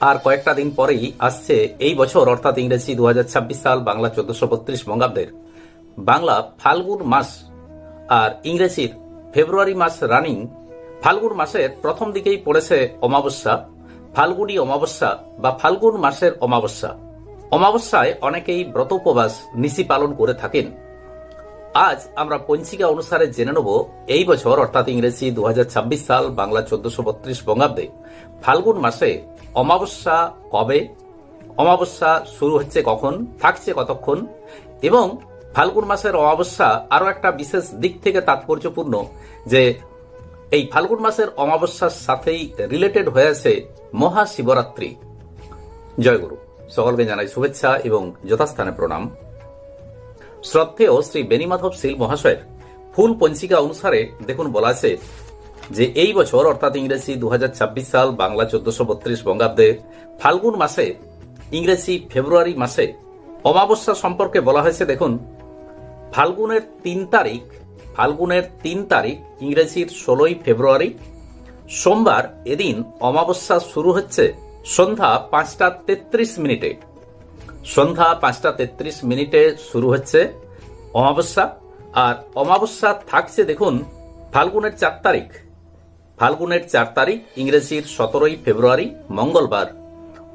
আর কয়েকটা দিন পরেই আসছে এই বছর, অর্থাৎ ইংরেজি দু হাজার ছাব্বিশ সাল বাংলা চোদ্দশো বত্রিশ বঙ্গাব্দের। বাংলা ফাল্গুন মাস আর ইংরেজির ফেব্রুয়ারি মাস রানিং। ফাল্গুন মাসের প্রথম দিকেই পড়েছে অমাবস্যা। ফাল্গুনি অমাবস্যা বা ফাল্গুন মাসের অমাবস্যা। অমাবস্যায় অনেকেই ব্রত উপবাস নিশি পালন করে থাকেন। আজ আমরা পঞ্চিকা অনুসারে জেনে নেব, এই বছর, অর্থাৎ ইংরেজি দু হাজার ছাব্বিশ সাল, বাংলা চোদ্দশো বত্রিশ বঙ্গাব্দে, ফাল্গুন মাসে অমাবস্যা কবে? অমাবস্যা শুরু হচ্ছে কখন? থাকছে কতক্ষণ? এবং ফাল্গুন মাসের অমাবস্যা আরও একটা বিশেষ দিক থেকে তাৎপর্যপূর্ণ যে, এই ফাল্গুন মাসের অমাবস্যার সাথেই রিলেটেড হয়ে আছে মহাশিবরাত্রি। জয়গুরু। সকলকে জানাই শুভেচ্ছা এবং যথাস্থানে প্রণাম। শ্রদ্ধেয় শ্রী বেনিমাধব শীল মহাশয়ের ফুল পঞ্চিকা অনুসারে দেখুন বলা আছে যে এই বছর, অর্থাৎ ইংরেজি দুহাজার ছাব্বিশ সাল, বাংলা চোদ্দশো বত্রিশ বঙ্গাব্দে ফাল্গুন মাসে, ইংরেজি ফেব্রুয়ারি মাসে অমাবস্যা সম্পর্কে বলা হয়েছে, দেখুন, ফাল্গুনের তিন তারিখ, ফাল্গুনের তিন তারিখ, ইংরেজির ষোলোই ফেব্রুয়ারি, সোমবার এদিন অমাবস্যা শুরু হচ্ছে সন্ধ্যা পাঁচটা তেত্রিশ মিনিটে। সন্ধ্যা পাঁচটা তেত্রিশ মিনিটে শুরু হচ্ছে অমাবস্যা। আর অমাবস্যা থাকছে, দেখুন, ফাল্গুনের চার তারিখ। ফাল্গুনের চার তারিখ, ইংরেজির সতেরোই ফেব্রুয়ারি, মঙ্গলবার।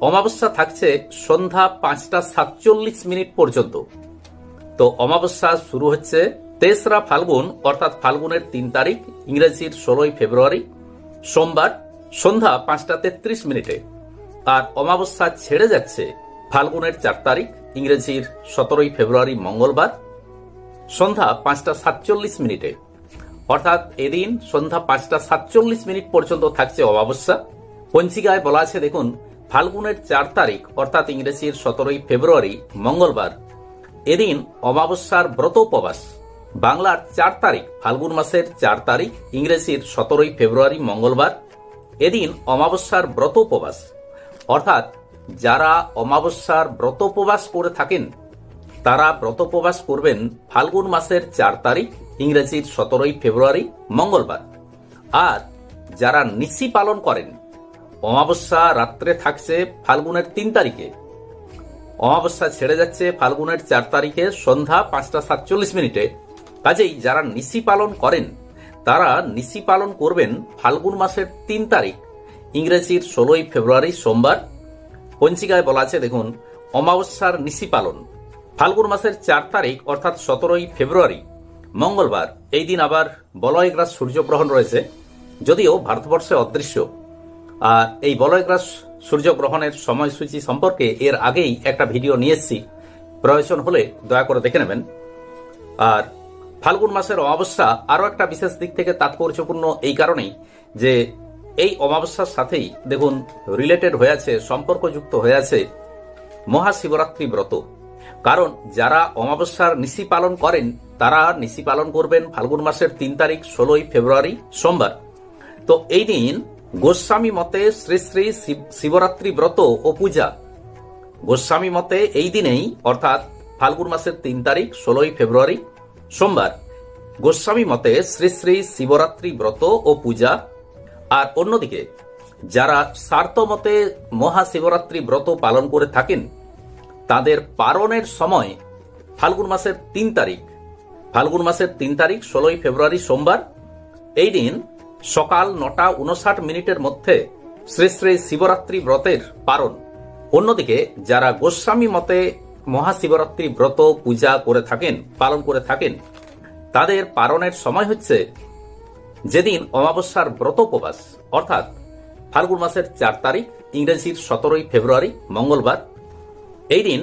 অমাবস্যা থাকছে সন্ধ্যা পাঁচটা সাতচল্লিশ মিনিট পর্যন্ত। তো অমাবস্যা শুরু হচ্ছে তেসরা ফাল্গুন, অর্থাৎ ফাল্গুনের তিন তারিখ, ইংরেজির ষোলোই ফেব্রুয়ারি, সোমবার সন্ধ্যা পাঁচটা তেত্রিশ মিনিটে। আর অমাবস্যা ছেড়ে যাচ্ছে ফাল্গুনের চার তারিখ, ইংরেজির সতেরোই ফেব্রুয়ারি মঙ্গলবার, সন্ধ্যা পাঁচটা সাতচল্লিশ মিনিটে। অর্থাৎ এদিন সন্ধ্যা পাঁচটা সাতচল্লিশ মিনিট পর্যন্ত থাকছে অমাবস্যা। পঞ্চিকায় বলা আছে, দেখুন, ফাল্গুনের চার তারিখ, অর্থাৎ ইংরেজির সতেরোই ফেব্রুয়ারি মঙ্গলবার। এদিন অমাবস্যার ব্রত উপবাস। বাংলার চার তারিখ, ফাল্গুন মাসের চার তারিখ, ইংরেজির সতেরোই ফেব্রুয়ারি মঙ্গলবার। এদিন অমাবস্যার ব্রত উপবাস। অর্থাৎ যারা অমাবস্যার ব্রত উপবাস করে থাকেন, তারা ব্রত উপবাস করবেন ফাল্গুন মাসের চার তারিখ, ইংরেজির সতেরোই ফেব্রুয়ারি, মঙ্গলবার। আর যারা নিশি পালন করেন, অমাবস্যা রাত্রে থাকছে ফাল্গুনের তিন তারিখে। অমাবস্যা ছেড়ে যাচ্ছে ফাল্গুনের চার তারিখে সন্ধ্যা পাঁচটা সাতচল্লিশ মিনিটে। কাজেই যারা নিশি পালন করেন, তারা নিশি পালন করবেন ফাল্গুন মাসের তিন তারিখ, ইংরেজির ষোলোই ফেব্রুয়ারি সোমবার। পঞ্চিকায় বলা আছে, দেখুন, অমাবস্যার নিশি পালন। ফাল্গুন মাসের চার তারিখ, অর্থাৎ সতেরোই ফেব্রুয়ারি, মঙ্গলবার। এই দিন আবার বলয়গ্রাস সূর্যগ্রহণ রয়েছে, যদিও ভারতবর্ষে অদৃশ্য। আর এই বলয়গ্রাস সূর্যগ্রহণের সময়সূচি সম্পর্কে এর আগেই একটা ভিডিও নিয়ে এসেছি। প্রয়োজন হলে দয়া করে দেখে নেবেন। আর ফাল্গুন মাসের অমাবস্যা আরও একটা বিশেষ দিক থেকে তাৎপর্যপূর্ণ এই কারণেই যে এই অমাবস্যার সাথেই দেখুন রিলেটেড হয়ে আছে, সম্পর্কযুক্ত হয়ে আছে মহাশিবরাত্রি ব্রত। কারণ যারা অমাবস্যার নিশি পালন করেন, তারা নিশি পালন করবেন ফাল্গুন মাসের তিন তারিখ, ষোলোই ফেব্রুয়ারি সোমবার। তো এই দিন গোস্বামী মতে শ্রী শ্রী শিব- শিবরাত্রি ব্রত ও পূজা। গোস্বামী মতে এই দিনেই, অর্থাৎ ফাল্গুন মাসের তিন তারিখ, ষোলোই ফেব্রুয়ারি সোমবার, গোস্বামী মতে শ্রী শ্রী শিবরাত্রি ব্রত ও পূজা আর অন্যদিকে, যারা স্বার্থ মতে মহাশিবরাত্রি ব্রত পালন করে থাকেন, তাদের পালনের সময় ফাল্গুন মাসের তিন তারিখ, ফাল্গুন মাসের তিন তারিখ, ষোলোই ফেব্রুয়ারি সোমবার, এই দিন সকাল নটা উনষাট মিনিটের মধ্যে শ্রী শ্রী শিবরাত্রি ব্রতের পারণ অন্যদিকে, যারা গোস্বামী মতে মহাশিবরাত্রি ব্রত পূজা করে থাকেন, পালন করে থাকেন, তাদের পারণের সময় হচ্ছে যেদিন অমাবস্যার ব্রত উপবাস অর্থাৎ ফাল্গুন মাসের চার তারিখ, ইংরেজির সতেরোই ফেব্রুয়ারি, মঙ্গলবার, এই দিন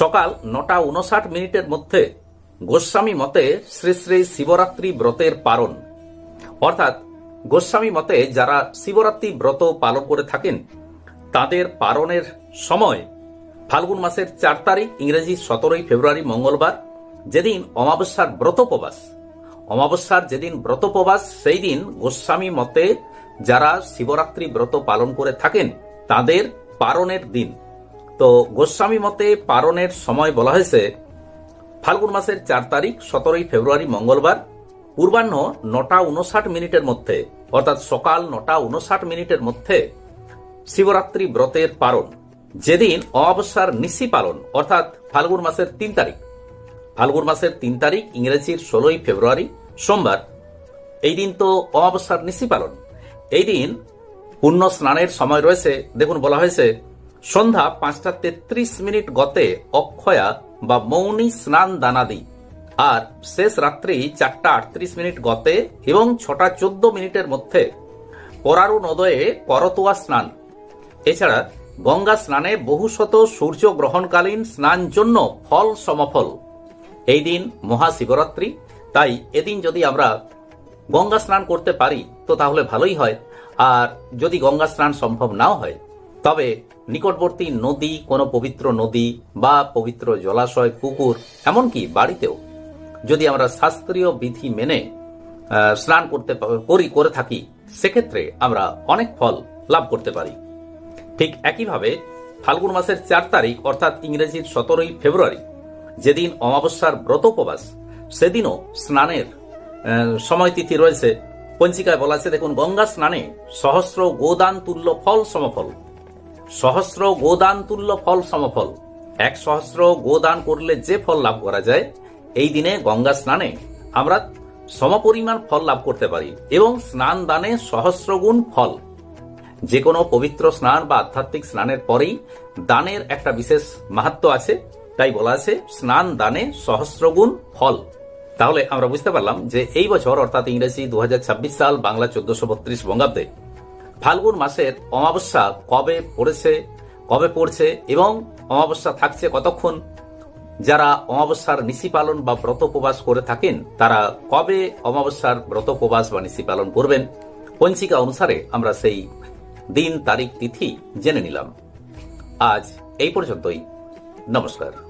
সকাল নটা উনষাট মিনিটের মধ্যে গোস্বামী মতে শ্রী শ্রী শিবরাত্রি ব্রতের পারণ অর্থাৎ গোস্বামী মতে যারা শিবরাত্রি ব্রত পালন করে থাকেন, তাদের পালনের সময় ফাল্গুন মাসের চার তারিখ ইংরেজি সতেরোই ফেব্রুয়ারি, মঙ্গলবার, যেদিন অমাবস্যার ব্রত উপবাস অমাবস্যার যেদিন ব্রত উপবাস, সেই দিন গোস্বামী মতে যারা শিবরাত্রি ব্রত পালন করে থাকেন, তাদের পারণের দিন। তো গোস্বামী মতে পারণের সময় বলা হয়েছে, ফাল্গুন মাসের চার তারিখ, সতেরোই ফেব্রুয়ারি মঙ্গলবার, পূর্বাহ্ন নটা উনষাট মিনিটের মধ্যে, অর্থাৎ সকাল নটা উনষাট মিনিটের মধ্যে শিবরাত্রি ব্রতের পালন। যেদিন অমাবস্যার নিশি পালন, অর্থাৎ ফাল্গুন মাসের তিন তারিখ ফাল্গুন মাসের তিন তারিখ, ইংরেজির ষোলোই ফেব্রুয়ারি, সোমবার। এই দিন তো অমাবস্যার নিশি পালন। এই দিন পুণ্য স্নানের সময় রয়েছে। দেখুন, বলা হয়েছে, সন্ধ্যা পাঁচটা তেত্রিশ মিনিট গতে অক্ষয়া বা মৌনী স্নান দানাদি। আর শেষ রাত্রি চারটা আটত্রিশ মিনিট গতে এবং ছটা চোদ্দ মিনিটের মধ্যে পরারু নদয়ে করতোয়া স্নান। এছাড়া গঙ্গা স্নানে বহুশত সূর্য গ্রহণকালীন স্নান জন্য ফল সমফল। এই দিন মহাশিবরাত্রি। তাই এদিন যদি আমরা গঙ্গা স্নান করতে পারি, তো তাহলে ভালোই হয়। আর যদি গঙ্গা স্নান সম্ভব নাও হয়, তবে নিকটবর্তী নদী, কোনো পবিত্র নদী বা পবিত্র জলাশয়, পুকুর, এমনকি বাড়িতেও যদি আমরা শাস্ত্রীয় বিধি মেনে স্নান করতে করি, করে থাকি, সেক্ষেত্রে আমরা অনেক ফল লাভ করতে পারি। ঠিক একইভাবে ফাল্গুন মাসের চার তারিখ, অর্থাৎ ইংরেজির সতেরোই ফেব্রুয়ারি যেদিন অমাবস্যার ব্রত উপবাস, সেদিনও স্নানের সময় তিথি রয়েছে। পঞ্চিকায় বলা আছে, দেখুন, গঙ্গা স্নানে সহস্র গোদান তুল্য ফল সমফল। সহস্র গোদান তুল্য ফল সমফল। এক সহস্র গোদান করলে যে ফল লাভ করা যায়, এই দিনে গঙ্গা স্নানে আমরা সমপরিমাণ ফল লাভ করতে পারি এবং স্নান দানে সহস্রগুণ ফল। যে কোনো পবিত্র স্নান বা আধ্যাত্মিক স্নানের পরেই দানের একটা বিশেষ মাহাত্ম আছে। তাই বলা আছে, স্নান, দানে, সহস্রগুণ ফল। তাহলে আমরা বুঝতে পারলাম যে এই বছর, অর্থাৎ ইংরেজি দু হাজার ছাব্বিশ সাল, বাংলা চোদ্দশো বত্রিশ বঙ্গাব্দে, ফাল্গুন মাসের অমাবস্যা কবে পড়েছে, কবে পড়ছে এবং অমাবস্যা থাকছে কতক্ষণ? যারা অমাবস্যার নিশি পালন বা ব্রত উপবাস করে থাকেন, তারা কবে অমাবস্যার ব্রত উপবাস বা নিশি পালন করবেন? পঞ্চিকা অনুসারে আমরা সেই দিন, তারিখ, তিথি জেনে নিলাম। আজ এই পর্যন্তই। নমস্কার।